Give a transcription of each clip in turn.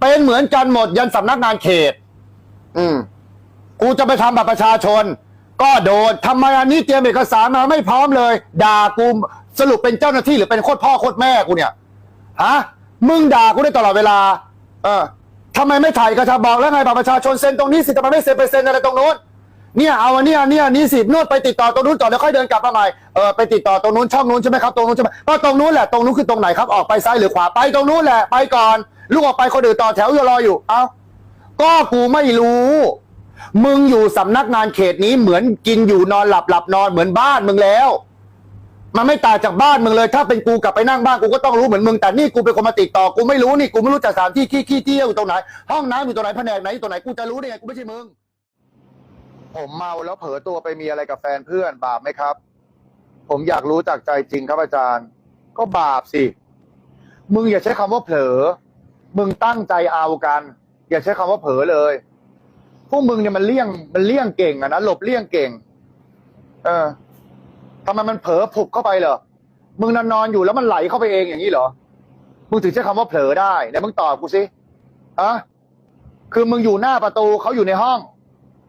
เป็นเหมือนกันหมดยันสำนักงานเขต อืม กูจะไปทำบัตรประชาชน ก็โดนทำไมอันนี้เตรียมเอกสารมาไม่พร้อมเลย ด่ากูสรุปเป็นเจ้าหน้าที่หรือเป็นโคตรพ่อโคตรแม่กูเนี่ยฮะมึงด่ากูได้ตลอดเวลา เออทำไมไม่ถ่ายเอกสารบอกแล้วไงบัตรประชาชนเซ็นตรงนี้สิทำไมไม่เซ็นไปเซ็นอะไรตรงโน้น เนี่ยเอาอันเนี้ยอันเนี้ยอันนี้สินู่นไปติดต่อตรงนู้นก่อนแล้วค่อยเดินกลับมาใหม่เออไปติดต่อตรงนู้นช่องนู้นใช่ไหมครับตรงนู้นใช่ไหมก็ตรงนู้นแหละตรงนู้นคือตรงไหนครับออกไปซ้ายหรือขวาไปตรงนู้นแหละไปก่อนลูกออกไปคนอื่นต่อแถวอยู่รออยู่เอ้าก็กูไม่รู้ มึงอยู่สำนักงานเขตนี้เหมือนกินอยู่นอนหลับหลับนอนเหมือนบ้านมึงแล้ว มันไม่ต่างจากบ้านมึงเลย ถ้าเป็นกูกลับไปนั่งบ้านกูก็ต้องรู้เหมือนมึงแต่นี่กูเป็นคนมาติดต่อกูไม่รู้นี่กูไม่รู้จักสถานที่ขี้ขี้เที่ยวอยู่ตรงไหนห้องน้ำอยู่ตรงไหนแผนกไหนอยู่ตรงไหนกูจะรู้ได้ไงกูไม่ใช่มึง ผมเมาแล้วเผลอตัวไปมีอะไรกับแฟนเพื่อนบาปไหมครับ ผมอยากรู้จากใจจริงครับอาจารย์ ก็บาปสิ มึงอย่าใช้คำว่าเผลอ มึงตั้งใจเอากัน อย่าใช้คำว่าเผลอเลย พวกมึงเนี่ยมันเลี่ยงมันเลี่ยงเก่งอะนะหลบเลี่ยงเก่ง เออทำไมมันเผลอผุบเข้าไปเหรอ มึงนอนนอนอยู่แล้วมันไหลเข้าไปเองอย่างนี้เหรอ มึงถึงใช้คำว่าเผลอได้ไหนมึงตอบกูสิอะคือมึงอยู่หน้าประตูเขาอยู่ในห้อง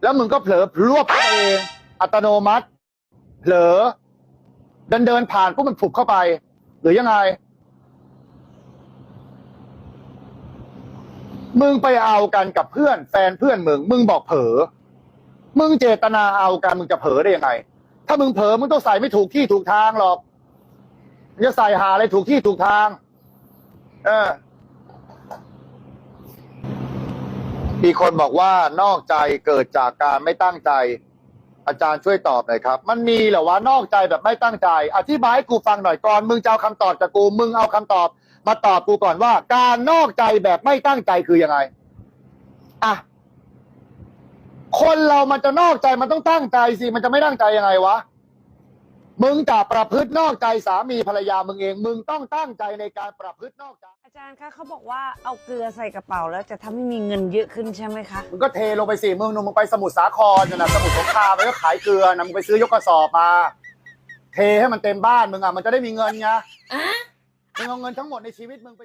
แล้วมึงก็เผลอพรวบเข้าไปเองอัตโนมัติ เผลอเดินเดินผ่านปุ๊บมันผุบเข้าไป หรือยังไง มึงไปเอากันกับเพื่อน แฟนเพื่อนมึง มึงบอกเผลอมึงเจตนาเอากันมึงจะเผลอได้ยังไง ถ้ามึงเผลอมึงต้องใส่ไม่ถูกที่ถูกทางหรอกจะใส่หาอะไรถูกที่ถูกทาง เออ มีคนบอกว่านอกใจเกิดจากการไม่ตั้งใจ อาจารย์ช่วยตอบหน่อยครับ มันมีเหรอวะนอกใจแบบไม่ตั้งใจ อธิบายให้กูฟังหน่อยก่อน มึงจะเอาคำตอบจากกู มึงเอาคำตอบมาตอบกูก่อนว่า การนอกใจแบบไม่ตั้งใจคือยังไงอะคนเรามันจะนอกใจมันต้องตั้งใจสิมันจะไม่ตั้งใจยังไงวะ มึงจะประพฤตินอกใจสามีภรรยามึงเอง มึงต้องตั้งใจในการประพฤตินอกใจ อาจารย์คะเขาบอกว่าเอาเกลือใส่กระเป๋าแล้วจะทำให้มีเงินเยอะขึ้นใช่ไหมคะ มึงก็เทลงไปสิมึงนุ่มมึงไปสมุทรสาครนะนะสมุทรสงครามมันก็ขายเกลือนะมึงไปซื้อยกกระสอบมา เทให้มันเต็มบ้านมึงอะมันจะได้มีเงินไงมึงเอาเงินทั้งหมดในชีวิตมึงไป